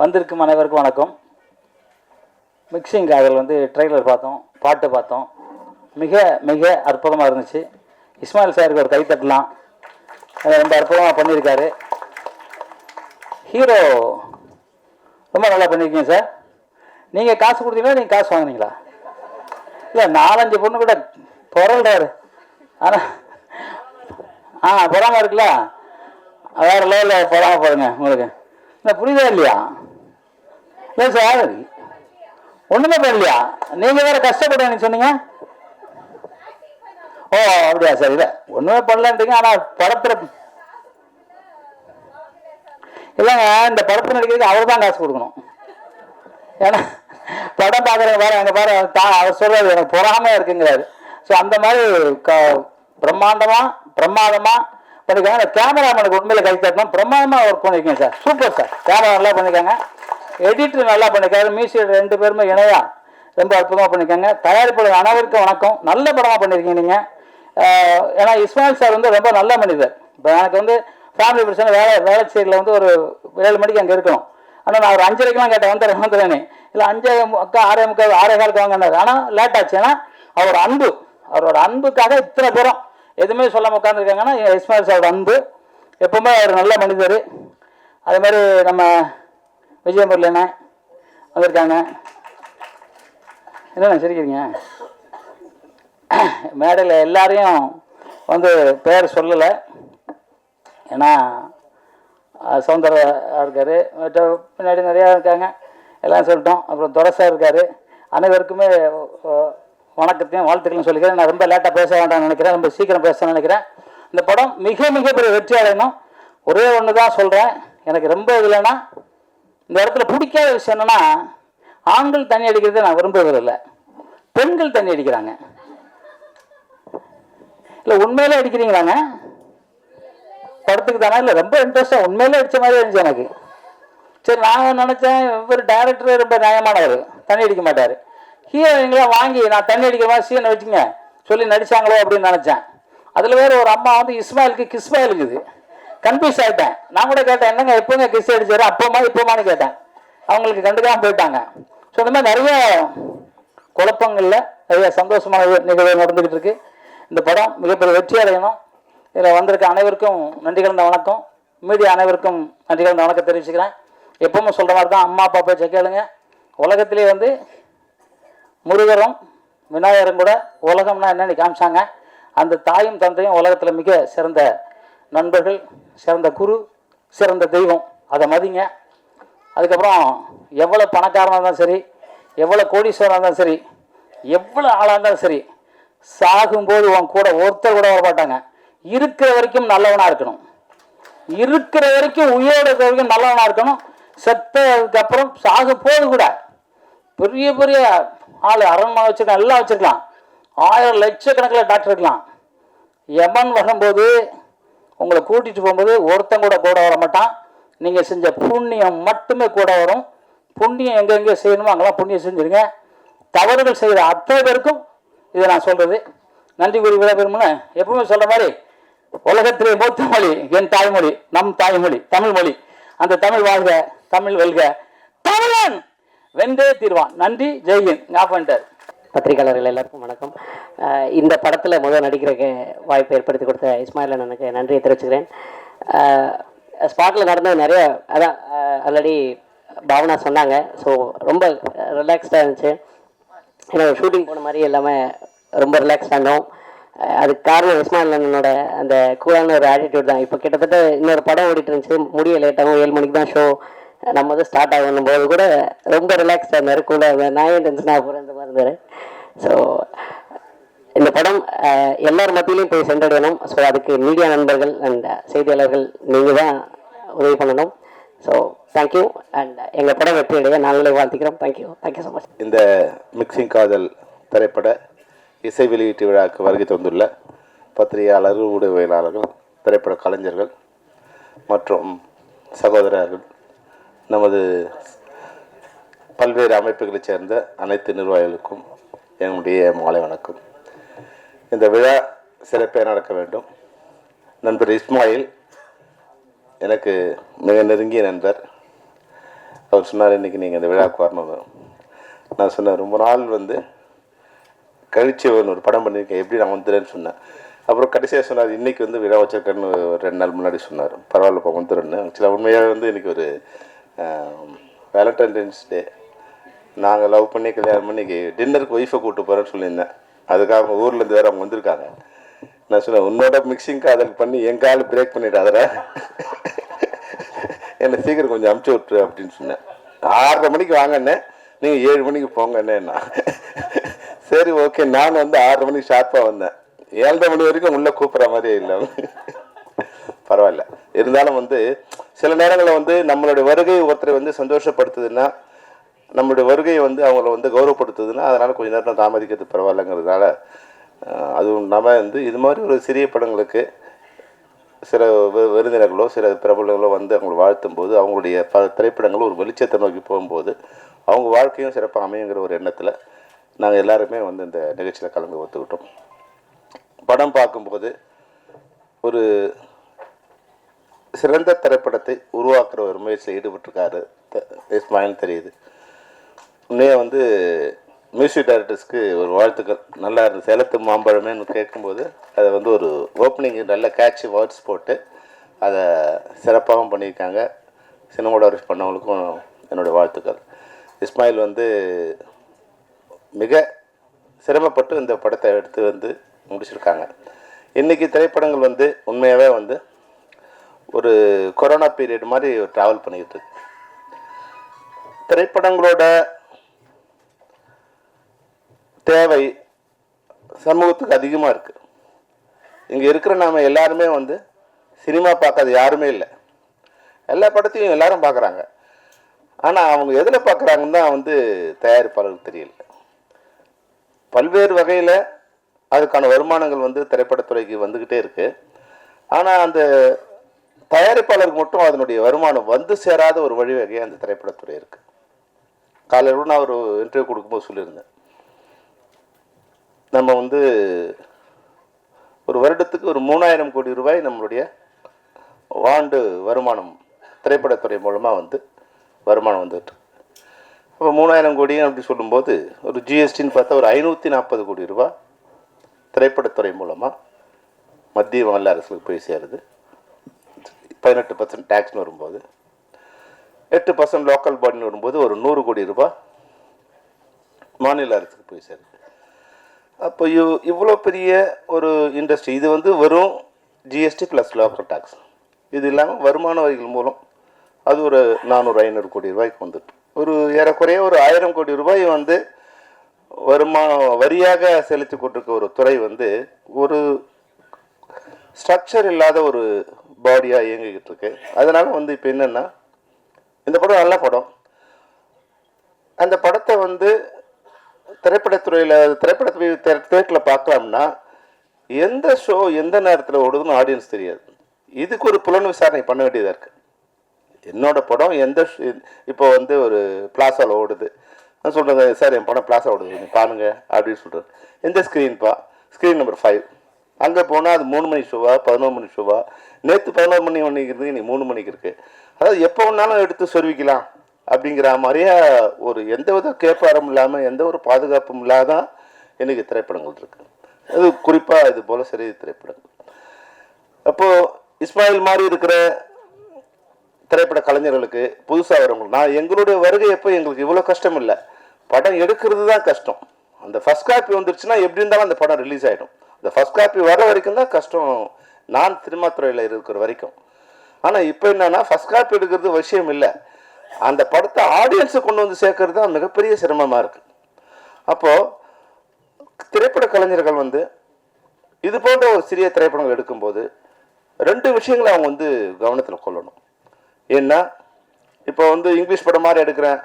வந்திருக்கும் அனைவருக்கும் வணக்கம். மிக்சிங் காதல் வந்து ட்ரெய்லர் பார்த்தோம் பாட்டு பார்த்தோம். மிக மிக அற்புதமாக இருந்துச்சு. இஸ்மாயில் சாருக்கு ஒரு கை தட்டலாம். ரொம்ப அற்புதமாக பண்ணியிருக்காரு. ஹீரோ ரொம்ப நல்லா பண்ணியிருக்கீங்க சார் நீங்கள் காசு கொடுத்தீங்களா நீங்கள் காசு வாங்குனீங்களா? இல்லை நாலஞ்சு பொண்ணு கூட புரள்றாரு ஆனால் ஆ பொறாமல் இருக்குல்ல? வேறு லெவலில் பொறாமல் பாருங்க உங்களுக்கு. இல்லை புரியுதா இல்லையா? இல்லை சார். ஒன்றுமே பண்ணலையா? நீங்கள் வேறு கஷ்டப்படுவேன்னு சொன்னீங்க. ஓ அப்படியா சார். இல்லை ஒன்றுமே பண்ணலன்றீங்க. ஆனால் படத்தில் இல்லைங்க இந்த படத்தில் நடிக்கிறதுக்கு அவர் தான் காசு கொடுக்கணும். ஏன்னா படம் பார்க்குறவங்க பாரு அங்கே பாரு தா அவர் சொல்றது எனக்கு பொறாமையாக இருக்குங்கிறாரு. ஸோ அந்த மாதிரி க பிரம்மாண்டமாக பிரமாதமாக பண்ணிருக்காங்க. கேமராமேனுக்கு உண்மையில் கை தட்டணும். பிரமாதமாக ஒர்க் பண்ணியிருக்கேன் சார். Super sir. கேமரா நல்லா பண்ணியிருக்காங்க எடிட்டர் நல்லா பண்ணியிருக்காரு மியூசிக் ரெண்டு பேருமே இணையா ரொம்ப அற்புதமாக பண்ணியிருக்காங்க தயாரிப்பாளர் அனைவருக்கும் வணக்கம். நல்ல படமாக பண்ணியிருக்கீங்க நீங்கள் ஏன்னா இஸ்மாயில் சார் வந்து ரொம்ப நல்ல மனிதர். இப்போ எனக்கு வந்து ஃபேமிலி பிரச்சனை வேலை வேலை சைடில் வந்து ஒரு ஏழு மணிக்கு அங்கே இருக்கணும். ஆனால் நான் ஒரு அஞ்சரைக்கெலாம் கேட்டேன் வந்துடுறேன் வந்துடுறேனே இல்லை அஞ்சே முக்கா ஆறே முக்கால் ஆறே காலுக்கு வாங்கினார் ஆனால் லேட் ஆச்சு. ஏன்னா அவரோட அன்பு அவரோட அன்புக்காக இத்தனை பேரும் எதுவுமே சொல்லாமல் உட்காந்துருக்காங்கன்னா இஸ்மாயில் சாரோட அன்பு எப்பவுமே அவர் நல்ல மனிதர். அதுமாதிரி நம்ம விஜயபுரில் என்ன? வந்திருக்காங்க. என்னண்ணா சிரிக்கிறீங்க? மேடையில் எல்லாரையும் வந்து பேர் சொல்லலை. ஏன்னா அஹ், இருக்கார். மற்ற பின்னாடி நிறையா இருக்காங்க. எல்லாம் சொல்லிட்டோம். அப்புறம் துரசா இருக்கார். அனைவருக்குமே வணக்கத்தையும் வாழ்த்துக்களையும் சொல்லிக்கிறேன். நான் ரொம்ப லேட்டாக பேச வேண்டாம்னு நினைக்கிறேன். ரொம்ப சீக்கிரம் பேச நினைக்கிறேன். இந்த படம் மிக மிக பெரிய வெற்றி அடையணும் ஒரே ஒன்று தான் சொல்கிறேன் எனக்கு ரொம்ப இதுலன்னா இந்த இடத்துல பிடிக்காத விஷயம் என்னன்னா ஆண்கள் தண்ணி அடிக்கிறதை நான் விரும்புவதில்லை. பெண்கள் தண்ணி அடிக்கிறாங்க. இல்லை உண்மையிலே அடிக்கிறீங்களாங்க? படத்துக்கு தானே? இல்லை ரொம்ப இன்ட்ரெஸ்டாக உண்மையிலே அடித்த மாதிரி இருந்துச்சு எனக்கு. சரி நான் நினச்சேன் இவர் டைரக்டர் ரொம்ப நியாயமானவர். தண்ணி அடிக்க மாட்டார். ஹீரோயின்களாம் வாங்கி நான் தண்ணி அடிக்கிற மாதிரி சீனை வச்சுங்க சொல்லி நடிச்சாங்களோ அப்படின்னு நினச்சேன். அதில் வேற ஒரு அம்மா வந்து இஸ்மாயிலுக்கு கிஸ்மாயிலுக்குது கன்ஃபியூஸ் ஆகிட்டேன் நான் கூட கேட்டேன் என்னங்க எப்போங்க கிஸ் அடிச்சாரு? அப்போமா இப்போமான்னு கேட்டேன். அவங்களுக்கு கண்டுக்காம போயிட்டாங்க. ஸோ இந்த மாதிரி நிறைய குழப்பங்களில் நிறைய சந்தோஷமான நிகழ்வு நடந்துக்கிட்டு இருக்கு. இந்த படம் மிகப்பெரிய வெற்றி அடையணும். இதில் வந்திருக்க அனைவருக்கும் நன்றி கலந்த வணக்கம். மீடியா அனைவருக்கும் நன்றி கலந்த வணக்கம் தெரிவிச்சுக்கிறேன். எப்பவுமே சொல்கிற மாதிரி தான் அம்மா அப்பா பேச்சை கேளுங்க. உலகத்திலே வந்து முருகரும் விநாயகரும் கூட உலகம்னா என்னன்னு காமிச்சாங்க. அந்த தாயும் தந்தையும் உலகத்தில் மிக சிறந்த நண்பர்கள். சிறந்த குரு சிறந்த தெய்வம். அதை மதிங்க. அதுக்கப்புறம் எவ்வளோ பணக்காரனாக இருந்தாலும் சரி எவ்வளோ கோடீஸ்வரனாக இருந்தாலும் சரி எவ்வளோ ஆளாக இருந்தாலும் சரி சாகும்போது உன் கூட ஒருத்தர் கூட வர மாட்டாங்க இருக்கிற வரைக்கும் நல்லவனாக இருக்கணும். இருக்கிற வரைக்கும் உயிரோட இருக்கிற வரைக்கும் நல்லவனாக இருக்கணும். செத்ததுக்கப்புறம் அப்புறம் போது கூட பெரிய பெரிய ஆள் அரண்மனை வச்சுருக்கலாம் எல்லாம் வச்சுருக்கலாம். ஆயிரம் லட்சக்கணக்கில் டாக்டர் இருக்கலாம். யமன் வரும்போது உங்களை கூட்டிட்டு போகும்போது ஒருத்தன் கூட கூட வர மாட்டான். நீங்கள் செஞ்ச புண்ணியம் மட்டுமே கூட வரும். புண்ணியம் எங்கெங்கே செய்யணுமோ அங்கெல்லாம் புண்ணியம் செஞ்சுருங்க. தவறுகள் செய்கிற அத்தனை பேருக்கும் இதை நான் சொல்கிறது நன்றி கூறி விடைபெறும்னு எப்பவுமே சொல்கிற மாதிரி உலகத்திலே மூத்த மொழி என் தாய்மொழி நம் தாய்மொழி தமிழ் மொழி. அந்த தமிழ் வாழ்க தமிழ் வெல்க. தமிழன்! வெந்தே தீர்வான். நன்றி ஜெய்ஹிந்த். ஞாபகம் பத்திரிகையாளர்கள் எல்லாருக்கும் வணக்கம். இந்த படத்தில் முதல் நடிக்கிறக்கு வாய்ப்பு ஏற்படுத்தி கொடுத்த இஸ்மாயில் அண்ணனுக்கு நன்றியை தெரிவிச்சுக்கிறேன். ஸ்பாட்டில் நடந்தது நிறைய அதான் ஆல்ரெடி பாவனா சொன்னாங்க. ஸோ ரொம்ப ரிலாக்ஸ்டாக இருந்துச்சு. ஏன்னா ஷூட்டிங் போன மாதிரி எல்லாமே ரொம்ப ரிலாக்ஸ்டாக இருந்தோம் அதுக்கு காரணம் இஸ்மாயில் அண்ணனோட அந்த கூலான ஒரு ஆட்டிடியூட் தான். இப்போ கிட்டத்தட்ட இன்னொரு படம் ஓடிட்டு இருந்துச்சு. முடிய லேட்டாகவும் ஏழு மணிக்கு தான் ஷோ நம்ம வந்து ஸ்டார்ட் ஆகணும் போது கூட ரொம்ப ரிலாக்ஸாக இருந்தார் கூட நான் ஏன் டென்ஷன் ஆக போகிறேன் இந்த மாதிரி இருந்தார் ஸோ இந்த படம் எல்லார் மத்தியிலையும் போய் சென்றடையணும். ஸோ அதுக்கு மீடியா நண்பர்கள் அண்ட் செய்தியாளர்கள் நீங்கள் தான் உதவி பண்ணணும். ஸோ தேங்க்யூ அண்ட் எங்கள் படம் வெற்றி அடைய நாங்களே வாழ்த்துக்கிறோம் thank you thank you so much இந்த மிக்சிங் காதல் திரைப்பட இசை வெளியீட்டு விழாவுக்கு வருகை தந்துள்ள பத்திரிகையாளர்கள் ஊடகவியலாளர்கள் திரைப்பட கலைஞர்கள் மற்றும் சகோதரர்கள் நமது பல்வேறு அமைப்புகளைச் சேர்ந்த அனைத்து நிர்வாகிகளுக்கும் என்னுடைய மாலை வணக்கம். இந்த விழா சிறப்பாக நடக்க வேண்டும். நண்பர் இஸ்மாயில் எனக்கு மிக நெருங்கிய நண்பர். அவர் சொன்னார் இன்றைக்கி நீங்கள் இந்த விழாவுக்கு வரணும். நான் சொன்னேன் ரொம்ப நாள் வந்து கழிச்சு ஒரு படம் பண்ணியிருக்கேன் எப்படி நான் வந்துடுறேன்னு சொன்னேன். அப்புறம் கடைசியாக சொன்னார் இன்றைக்கி வந்து விழா வச்சிருக்கேன்னு ஒரு ரெண்டு நாள் முன்னாடி சொன்னார். பரவாயில்லப்பா வந்துடுறேன்னு ஆக்சுவலாக உண்மையாக வந்து எனக்கு ஒரு வேலண்டைன்ஸ் டே நாங்கள் லவ் பண்ணி கல்யாணம் பண்ணி டின்னருக்கு ஒய்ஃபை கூப்பிட்டு போகிறேன்னு சொல்லியிருந்தேன். அதுக்காக அவங்க ஊர்லேருந்து வேறு அவங்க வந்திருக்காங்க. நான் சொன்னேன் உன்னோட மிக்சிங் காதல் பண்ணி என் கால் பிரேக் பண்ணிடாதடா. என்னை சீக்கிரம் கொஞ்சம் அமுச்சு விட்ரு அப்படின்னு சொன்னேன். ஆறரை மணிக்கு வாங்கண்ணே. நீங்கள் ஏழு மணிக்கு போங்கண்ணேண்ணா சரி ஓகே நான் வந்து ஆறரை மணிக்கு ஷார்ப்பாக வந்தேன். ஏழரை மணி வரைக்கும் உள்ளே கூப்பிட்ற மாதிரியே இல்லை. பரவாயில்ல. இருந்தாலும் வந்து சில நேரங்களில் வந்து நம்மளுடைய வருகை ஒருத்தரை வந்து சந்தோஷப்படுத்துதுன்னா நம்மளுடைய வருகையை வந்து அவங்கள வந்து கௌரவப்படுத்துதுன்னா அதனால் கொஞ்ச நேரம் தாமதிக்கிறது பரவாயில்லைங்கிறதுனால அதுவும் இல்லாமல் வந்து இது மாதிரி ஒரு சிறிய படங்களுக்கு சில விருந்தினர்களோ சில பிரபலங்களோ வந்து அவங்களை வாழ்த்தும் போது அவங்களுடைய ப திரைப்படங்களும் ஒரு வெளிச்சத்தை நோக்கி போகும்போது அவங்க வாழ்க்கையும் சிறப்பாக அமையுங்கிற ஒரு எண்ணத்தில் நாங்கள் எல்லாருமே வந்து இந்த நிகழ்ச்சியில் கலந்து ஒத்துக்கிட்டோம். படம் பார்க்கும்போது ஒரு சிறந்த திரைப்படத்தை உருவாக்குற ஒரு முயற்சியில் ஈடுபட்டிருக்காரு. த- இஸ்மாயில் தெரியுது. உண்மையாக வந்து மியூசிக் டைரக்டர்ஸ்க்கு ஒரு வாழ்த்துக்கள். நல்லா இருந்தது சேலத்து மாம்பழமேன்னு கேட்கும்போது அதை வந்து ஒரு ஓப்பனிங் நல்ல கேட்சி வேர்ட்ஸ் போட்டு அதை சிறப்பாகவும் பண்ணியிருக்காங்க. சினிமாடோரிஸ் பண்ணவங்களுக்கும் என்னுடைய வாழ்த்துக்கள். இஸ்மாயில் வந்து மிக சிரமப்பட்டு இந்த படத்தை எடுத்து வந்து முடிச்சிருக்காங்க. இன்றைக்கி திரைப்படங்கள் வந்து உண்மையாகவே வந்து ஒரு கொரோனா பீரியட் மாதிரி ட்ராவல் பண்ணிக்கிட்டு இருக்கு. திரைப்படங்களோட தேவை சமூகத்துக்கு அதிகமாக இருக்குது இங்கே இருக்கிற நாம எல்லாருமே வந்து சினிமா பார்க்காத யாருமே இல்லை. எல்லா படத்தையும் எல்லாரும் பார்க்குறாங்க. ஆனால் அவங்க எதில் பார்க்குறாங்கன்னு தான் வந்து தயாரிப்பாளர்கள் தெரியல. பல்வேறு வகையில் அதுக்கான வருமானங்கள் வந்து திரைப்படத்துறைக்கு வந்துக்கிட்டே இருக்குது ஆனால் அந்த தயாரிப்பாளருக்கு மட்டும் அதனுடைய வருமானம் வந்து சேராத ஒரு வழிவகையாக அந்த திரைப்படத்துறை இருக்குது காலையில் நான் ஒரு இன்டர்வியூ கொடுக்கும்போது சொல்லியிருந்தேன். நம்ம வந்து ஒரு வருடத்துக்கு ஒரு மூணாயிரம் கோடி ரூபாய் நம்மளுடைய ஆண்டு வருமானம் திரைப்படத்துறை மூலமாக வந்து வருமானம் வந்துட்டு அப்போ மூணாயிரம் கோடி அப்படி சொல்லும்போது ஒரு ஜிஎஸ்டின்னு பார்த்தா ஒரு ஐநூற்றி நாற்பது கோடி ரூபா திரைப்படத்துறை மூலமாக மத்திய மாநில அரசுக்கு போய் சேருது. பதினெட்டு பர்சன்ட் டேக்ஸ்னு வரும்போது எட்டு பர்சன்ட் லோக்கல் பாடின்னு வரும்போது ஒரு நூறு கோடி ரூபாய் மாநில அரசுக்கு போய் சேருது. அப்போ இவ் இவ்வளோ பெரிய ஒரு இண்டஸ்ட்ரி இது வந்து வெறும் ஜிஎஸ்டி ப்ளஸ் லோக்கல் டேக்ஸ் இது இல்லாமல் வருமான வரிகள் மூலம் அது ஒரு நானூறு ஐநூறு கோடி ரூபாய்க்கு வந்துட்டு. ஒரு ஏறக்குறைய ஒரு ஆயிரம் கோடி ரூபாய் வந்து வருமானம் வரியாக செலுத்தி கொண்டிருக்க ஒரு துறை வந்து ஒரு ஸ்ட்ரக்சர் இல்லாத ஒரு பாடியாக இயங்கிக்கிட்டு இருக்கு அதனால் வந்து இப்போ என்னென்னா இந்த படம் நல்ல படம். அந்த படத்தை வந்து திரைப்படத்துறையில் திரைப்படத்துறை தேட்டரில் பார்க்கலாம்னா எந்த ஷோ எந்த நேரத்தில் ஓடுதுன்னு ஆடியன்ஸ் தெரியாது. இதுக்கு ஒரு புலன் விசாரணை பண்ண வேண்டியதாக இருக்குது என்னோட படம் எந்த இப்போ வந்து ஒரு பிளாசாவில் ஓடுது. நான் சொல்கிறேன் சார் என் படம் பிளாசா ஓடுது நீ பாருங்க அப்படின்னு சொல்கிறேன் எந்த ஸ்க்ரீன்ப்பா ஸ்க்ரீன் நம்பர் ஃபைவ் அங்கே போனால் அது மூணு மணி ஷோவா பதினோரு மணி ஷோவா நேற்று பதினோரு மணி மணிக்கு இருந்து நீ மூணு மணிக்கு இருக்கு. அதாவது எப்போ வேணாலும் எடுத்து சொருவிக்கலாம் அப்படிங்கிற மாதிரியே ஒரு எந்த வித கேப்பாரம் இல்லாமல் எந்த ஒரு பாதுகாப்பும் இல்லாத எனக்கு திரைப்படங்கள் இருக்கு. அது குறிப்பாக இது போல் சரி திரைப்படங்கள். அப்போது இஸ்மாயில் மாதிரி இருக்கிற திரைப்பட கலைஞர்களுக்கு புதுசாக வரவங்க நான் எங்களுடைய வருகை எப்போ எங்களுக்கு இவ்வளோ கஷ்டம் இல்லை. படம் எடுக்கிறது தான் கஷ்டம். அந்த ஃபஸ்ட் காப்பி வந்துருச்சுன்னா எப்படி இருந்தாலும் அந்த படம் ரிலீஸ் ஆகிடும் அந்த ஃபர்ஸ்ட் காப்பி வர வரைக்கும் தான் கஷ்டம் நான் சினிமா துறையில் இருக்கிற வரைக்கும். ஆனால் இப்போ என்னென்னா ஃபஸ்ட் காப்பி எடுக்கிறது விஷயம் இல்லை. அந்த படத்தை ஆடியன்ஸை கொண்டு வந்து சேர்க்கறது தான் மிகப்பெரிய சிரமமாக இருக்குது அப்போது திரைப்பட கலைஞர்கள் வந்து இது போன்ற ஒரு சிறிய திரைப்படங்கள் எடுக்கும்போது ரெண்டு விஷயங்களை அவங்க வந்து கவனத்தில் கொள்ளணும். ஏன்னா இப்போ வந்து இங்கிலீஷ் படம் மாதிரி எடுக்கிறேன்.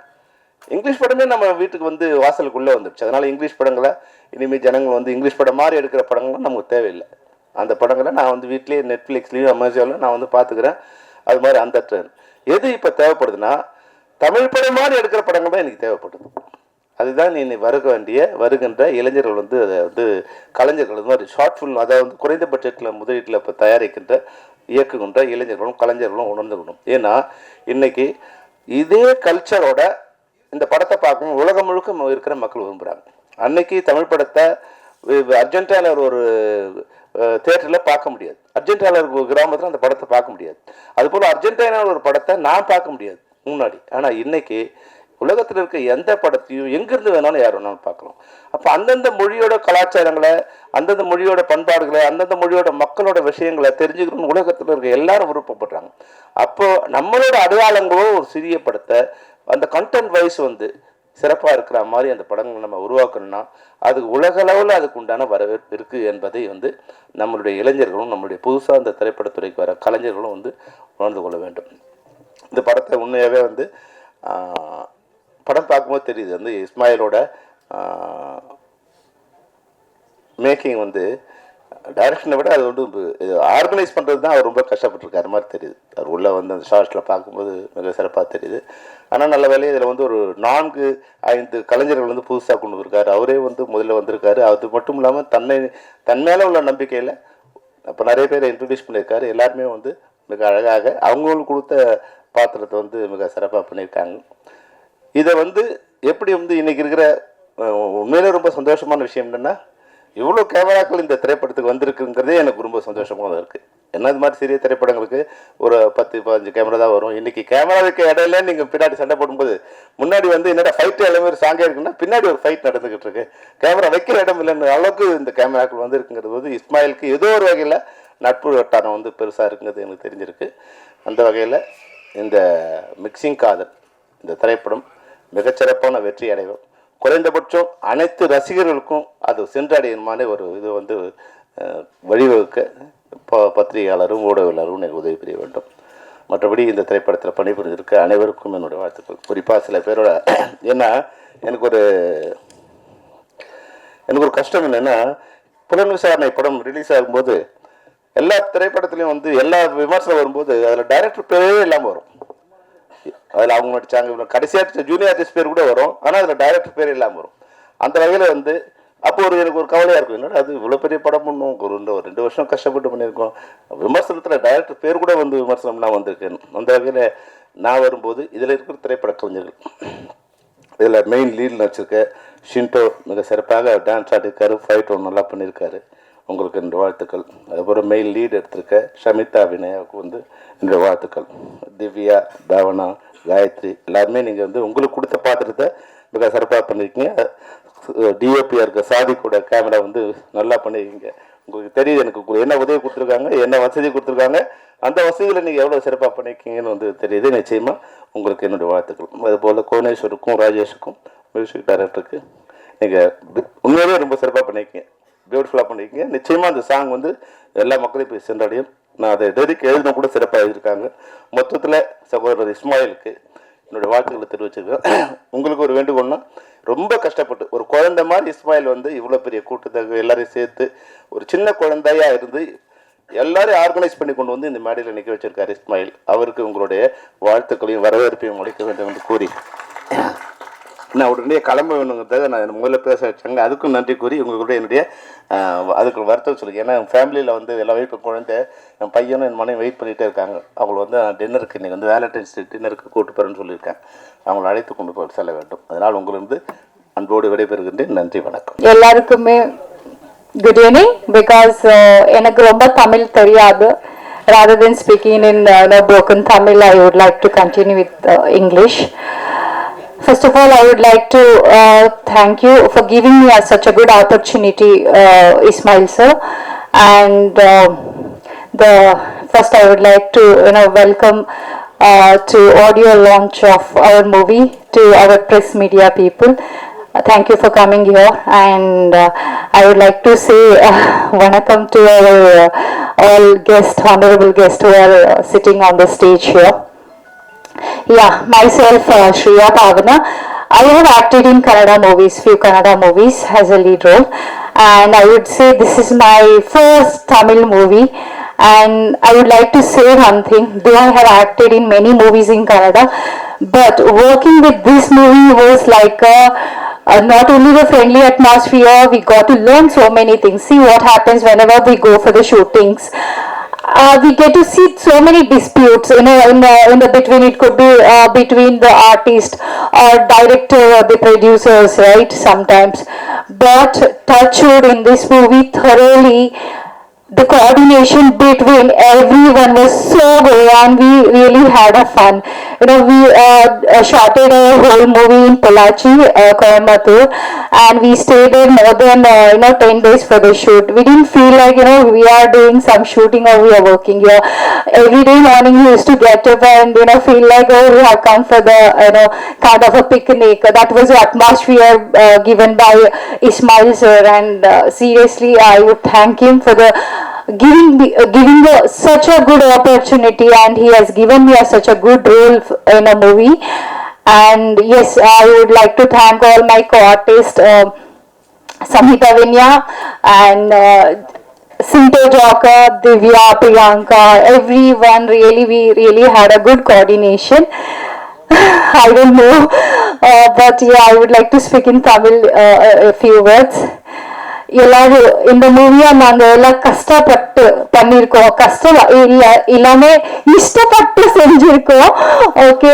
இங்கிலீஷ் படமே நம்ம வீட்டுக்கு வந்து வாசலுக்குள்ளே வந்துடுச்சு அதனால் இங்கிலீஷ் படங்களை இனிமேல் ஜனங்கள் வந்து இங்கிலீஷ் படம் மாதிரி எடுக்கிற படங்களும் நமக்கு தேவையில்லை. அந்த படங்களை நான் வந்து வீட்லேயே நெட்ஃப்ளிக்ஸ்லேயும் அமேசான்லையும் நான் வந்து பார்த்துக்கிறேன். அது மாதிரி அந்த ட்ரெண்ட் எது இப்போ தேவைப்படுதுன்னா தமிழ் படம் மாதிரி எடுக்கிற படங்கள் தான் எனக்கு தேவைப்படுது. அதுதான் நீ வருக வேண்டிய வருகின்ற இளைஞர்கள் வந்து அதை வந்து கலைஞர்கள் இது மாதிரி ஷார்ட் ஃபில்ம் அதாவது வந்து குறைந்த பட்ஜெட்டில் முதலீட்டில் இப்போ தயாரிக்கின்ற இயக்குகின்ற இளைஞர்களும் கலைஞர்களும் உணர்ந்துக்கணும். ஏன்னா இன்னைக்கு இதே கல்ச்சரோட இந்த படத்தை பார்க்கணும் உலகம் முழுக்க இருக்கிற மக்கள் விரும்புகிறாங்க அன்னைக்கு தமிழ் படத்தை அர்ஜென்டாவில் ஒரு தேட்டரில் பார்க்க முடியாது. அர்ஜென்டாவில் ஒரு கிராமத்தில் அந்த படத்தை பார்க்க முடியாது. அதுபோல் அர்ஜென்டினாவில் ஒரு படத்தை நான் பார்க்க முடியாது முன்னாடி. ஆனால் இன்றைக்கி உலகத்தில் இருக்க எந்த படத்தையும் எங்கேருந்து வேணாலும் யார் வேணாலும் பார்க்கலாம். அப்போ அந்தந்த மொழியோட கலாச்சாரங்களை அந்தந்த மொழியோட பண்பாடுகளை அந்தந்த மொழியோட மக்களோட விஷயங்களை தெரிஞ்சுக்கணும்னு உலகத்தில் இருக்க எல்லாரும் விருப்பப்படுறாங்க. அப்போது நம்மளோட அடையாளங்களோ ஒரு சிறிய படத்தை அந்த கண்டென்ட் வைஸ் வந்து சிறப்பாக இருக்கிற மாதிரி அந்த படங்களை நம்ம உருவாக்கணும்னா அதுக்கு உலகளவில் அதுக்கு உண்டான வரவேற்பு இருக்குது என்பதை வந்து நம்மளுடைய இளைஞர்களும் நம்மளுடைய புதுசாக அந்த திரைப்படத்துறைக்கு வர கலைஞர்களும் வந்து உணர்ந்து கொள்ள வேண்டும். இந்த படத்தை உண்மையாகவே வந்து படம் பார்க்கும்போது தெரியுது. வந்து இஸ்மாயிலோட மேக்கிங் வந்து டைரக்ஷனை விட அது வந்து ஆர்கனைஸ் பண்ணுறது தான் அவர் ரொம்ப கஷ்டப்பட்டிருக்காரு. மாதிரி தெரியுது. அவர் உள்ளே வந்து அந்த ஷார்ட்ஸில் பார்க்கும்போது மிக சிறப்பாக தெரியுது. ஆனால் நல்ல வேலையை இதில் வந்து ஒரு நான்கு ஐந்து கலைஞர்கள் வந்து புதுசாக கொண்டு வந்திருக்காரு. அவரே வந்து முதல்ல வந்திருக்காரு. அது மட்டும் இல்லாமல் தன்னை தன் மேலே உள்ள நம்பிக்கையில் அப்போ நிறைய பேரை இன்ட்ரடியூஸ் பண்ணியிருக்காரு. எல்லாருமே வந்து மிக அழகாக அவங்களுக்கு கொடுத்த பாத்திரத்தை வந்து மிக சிறப்பாக பண்ணியிருக்காங்க. இதை வந்து எப்படி வந்து இன்றைக்கி இருக்கிற உண்மையிலே ரொம்ப சந்தோஷமான விஷயம் என்னென்னா இவ்வளோ கேமராக்கள் இந்த திரைப்படத்துக்கு வந்திருக்குங்கிறதே எனக்கு ரொம்ப சந்தோஷமாக இருக்குது என்ன இது மாதிரி சிறிய திரைப்படங்களுக்கு ஒரு பத்து பதினஞ்சு கேமரா தான் வரும். இன்றைக்கி கேமராவுக்கு இடையில நீங்கள் பின்னாடி சண்டை போடும்போது முன்னாடி வந்து என்னடா ஃபைட் எல்லாமே ஒரு சாங்கே இருக்குன்னா பின்னாடி ஒரு ஃபைட் நடந்துக்கிட்டு இருக்கு. கேமரா வைக்கிற இடம் இல்லைன்னு அளவுக்கு இந்த கேமராக்கள் வந்துருக்குங்கிறது வந்து இஸ்மாயிலுக்கு ஏதோ ஒரு வகையில் நட்பு வட்டாரம் வந்து பெருசாக இருக்குங்கிறது எனக்கு தெரிஞ்சிருக்கு. அந்த வகையில் இந்த மிக்சிங் காதல் இந்த திரைப்படம் மிகச்சிறப்பான வெற்றி அடைவோம் குறைந்தபட்சம் அனைத்து ரசிகர்களுக்கும் அது சென்றடையணுமான ஒரு இது வந்து வழிவகுக்க ப பத்திரிகையாளரும் ஊடகவியலாளரும் எனக்கு உதவி புரிய வேண்டும். மற்றபடி இந்த திரைப்படத்தில் பணிபுரிஞ்சிருக்க அனைவருக்கும் என்னுடைய வாழ்த்துக்கள். குறிப்பாக சில பேரோட ஏன்னா எனக்கு ஒரு எனக்கு ஒரு கஷ்டம் என்னென்னா புலன் விசாரணை படம் ரிலீஸ் ஆகும்போது எல்லா திரைப்படத்துலையும் வந்து எல்லா விமர்சனம் வரும்போது அதில் டைரக்டர் பேரே இல்லாமல் வரும். அதில் அவங்க நடிச்சாங்க இவ்வளோ கடைசியாக ஜூனியர் ஆர்டிஸ்ட் பேர் கூட வரும். ஆனால் அதில் டைரக்டர் பேர் இல்லாமல் வரும். அந்த வகையில் வந்து அப்போ ஒரு எனக்கு ஒரு கவலையாக இருக்கும். என்னடா அது இவ்வளோ பெரிய படம் பண்ணும்? ஒரு ரெண்டு ஒரு ரெண்டு வருஷம் கஷ்டப்பட்டு பண்ணியிருக்கோம். விமர்சனத்தில் டைரக்டர் பேர் கூட வந்து விமர்சனம்லாம் வந்திருக்கேன் அந்த வகையில் நான் வரும்போது இதில் இருக்கிற திரைப்பட கவிஞர்கள் இதில் மெயின் லீட் நடிச்சிருக்க ஷின்டோ மிக சிறப்பாக டான்ஸ் ஆடிருக்காரு ஃபைட் ஒன்று நல்லா பண்ணியிருக்காரு உங்களுக்கு என்னுடைய வாழ்த்துக்கள். அதுக்கப்புறம் மெயில் லீட் எடுத்திருக்க ஷமிதா வினயாவுக்கு வந்து என்னுடைய வாழ்த்துக்கள். திவ்யா பாவனா காயத்ரி எல்லாருமே நீங்கள் வந்து உங்களுக்கு கொடுத்த பாத்திரத்தை மிக சிறப்பாக பண்ணியிருக்கீங்க டிஓபியாக இருக்க சாதிக்கூட கேமரா வந்து நல்லா பண்ணியிருக்கீங்க உங்களுக்கு தெரியுது எனக்கு என்ன உதவி கொடுத்துருக்காங்க என்ன வசதி கொடுத்துருக்காங்க அந்த வசதியில் நீங்கள் எவ்வளோ சிறப்பாக பண்ணியிருக்கீங்கன்னு வந்து தெரியுது. நிச்சயமாக உங்களுக்கு என்னுடைய வாழ்த்துக்கள். அதுபோல் கோனேஸ்வருக்கும் ராஜேஷுக்கும் மியூசிக் டைரக்டருக்கு நீங்கள் உண்மையாகவே ரொம்ப சிறப்பாக பண்ணியிருக்கீங்க பியூட்டிஃபுல்லாக பண்ணியிருக்கீங்க நிச்சயமாக அந்த சாங் வந்து எல்லா மக்களையும் போய் சென்றடையும். நான் அதை டெரிக் எழுதின கூட சிறப்பாக எழுதியிருக்காங்க. மொத்தத்தில் சகோதரர் இஸ்மாயிலுக்கு என்னுடைய வாழ்த்துக்களை தெரிவிச்சிருக்கேன். உங்களுக்கு ஒரு வேண்டுகோள்னா ரொம்ப கஷ்டப்பட்டு ஒரு குழந்தை மாதிரி இஸ்மாயில் வந்து இவ்வளோ பெரிய கூட்டத்தை எல்லாரையும் சேர்த்து ஒரு சின்ன குழந்தையாக இருந்து எல்லாரையும் ஆர்கனைஸ் பண்ணி கொண்டு வந்து இந்த மேடையில் நிற்க வச்சிருக்காரு இஸ்மாயில். அவருக்கு உங்களுடைய வாழ்த்துக்களையும் வரவேற்பையும் அளிக்க வேண்டும் என்று கூறி. நான் உடனே கிளம்ப வேணுங்கிறதாக நான் முதல்ல பேச வச்சாங்க. அதுக்கும் நன்றி கூறி உங்களுடைய என்னுடைய அதுக்கு வருத்தம் சொல்லி ஏன்னா என் ஃபேமிலியில் வந்து எல்லாமே இப்போ குழந்தை என் பையனும் என் மனைவி வெயிட் பண்ணிகிட்டே இருக்காங்க. அவங்களை வந்து நான் டின்னருக்கு இன்றைக்கி வந்து வேலண்டைன்ஸ் டின்னருக்கு கூட்டு போகிறேன்னு சொல்லியிருக்கேன். அவங்களை அழைத்து கொண்டு போய் செல்ல வேண்டும். அதனால் உங்களிருந்து அன்போடு விடைபெறுகின்றேன். நன்றி வணக்கம். எல்லாருக்குமே குட் ஈவினிங் பிகாஸ் எனக்கு ரொம்ப தமிழ் தெரியாது. Rather than speaking in uh, no broken Tamil, I would like to continue with uh, English. First of all, I would like to uh, thank you for giving me such a good opportunity, uh, Ismail sir. And uh, the first, I would like to you know welcome uh, to audio launch of our movie to our press media people. Uh, thank you for coming here, and uh, I would like to say uh, vanakkam to our uh, all guests, honorable guests who are uh, sitting on the stage here. Yeah, myself, uh, Shriya Pavana. I have acted in Kannada movies, few Kannada movies as a lead role, and I would say this is my first Tamil movie. And I would like to say one thing, though I have acted in many movies in Kannada, but working with this movie was like a, uh, not only the friendly atmosphere, we got to learn so many things. See what happens whenever we go for the shootings. Uh, we get to see so many disputes, you know, in the, in the between, it could be uh, between the artist or director or the producers, right, sometimes. But Touchwood in this movie thoroughly, the coordination between everyone was so good and we really had a fun. You know, we uh, shot a whole movie in Polachi, uh, Coimbatore, and we stayed there more than, uh, you know, 10 days for the shoot. We didn't feel like, you know, we are doing some shooting or we are working here. Every day morning we used to get up and, you know, feel like, oh, we have come for the, you know, kind of a picnic. That was the atmosphere uh, given by Ismail sir and uh, seriously I would thank him for the giving me uh, giving such a good opportunity and he has given me a, such a good role in a movie and yes I would like to thank all my co-artists uh, Samhita Vinya and uh, Sinto Divya, Priyanka, everyone really, we really had a good coordination. I don't know, uh, but yeah, I would like to speak in Tamil uh, a, a few words. எல்லாரும் இந்த மூவியா நாங்க எல்லாம் கஷ்டப்பட்டு பண்ணிருக்கோம். கஷ்டம் இல்ல எல்லாமே இஷ்டப்பட்டு செஞ்சிருக்கோம். ஓகே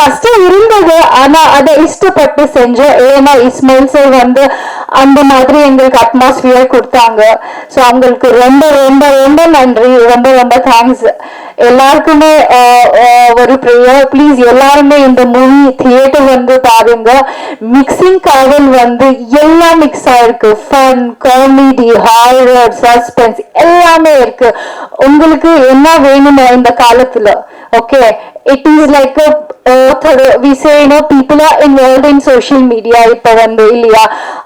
கஷ்டம் இருந்தது ஆனா அதை இஷ்டப்பட்டு செஞ்சோம். ஏன்னா இஸ்மாயில் சார் வந்து அந்த மாதிரி எங்களுக்கு அட்மாஸ்பியர் கொடுத்தாங்க. ஸோ அவங்களுக்கு ரொம்ப ரொம்ப ரொம்ப நன்றி. ரொம்ப ரொம்ப தேங்க்ஸ் எல்லாருக்குமே ஒரு ப்ரேயர் ப்ளீஸ் எல்லாருமே இந்த மூவி தியேட்டர் வந்து பாருங்க. மிக்சிங் காவல் வந்து எல்லாம் மிக்ஸ் ஆயிருக்கு. ஃபன் காமெடி ஹாரர் சஸ்பென்ஸ் எல்லாமே இருக்கு. உங்களுக்கு என்ன வேணுமோ இந்த காலத்துல okay it is like we say you know in social media இப்போ வந்து இல்லையா?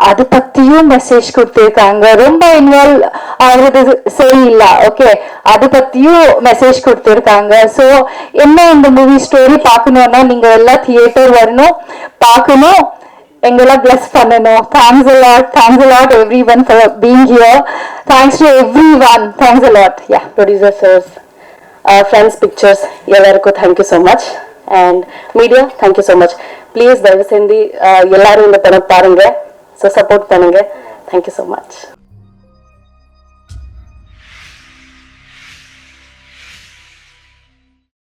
அது பற்றியும் மெசேஜ் கொடுத்துருக்காங்க. ரொம்ப இன்வால்வ் ஆகுறது சரியில்லை ஓகே அது பற்றியும் மெசேஜ் கொடுத்துருக்காங்க. ஸோ என்ன இந்த மூவி ஸ்டோரி பார்க்கணும்னா நீங்கள் எல்லாம் தியேட்டர் வரணும் பார்க்கணும் எங்கெல்லாம் பிளஸ் பண்ணணும். Thanks a lot thanks a lot everyone for being here thanks to everyone thanks a lot yeah producer sirs friends pictures எல்லாருக்கும் thank you so much and media thank you so much please தயவு செஞ்சு uh, எல்லாரும் இந்த படம் பாருங்க. So support பண்ணுங்க. Thank you so much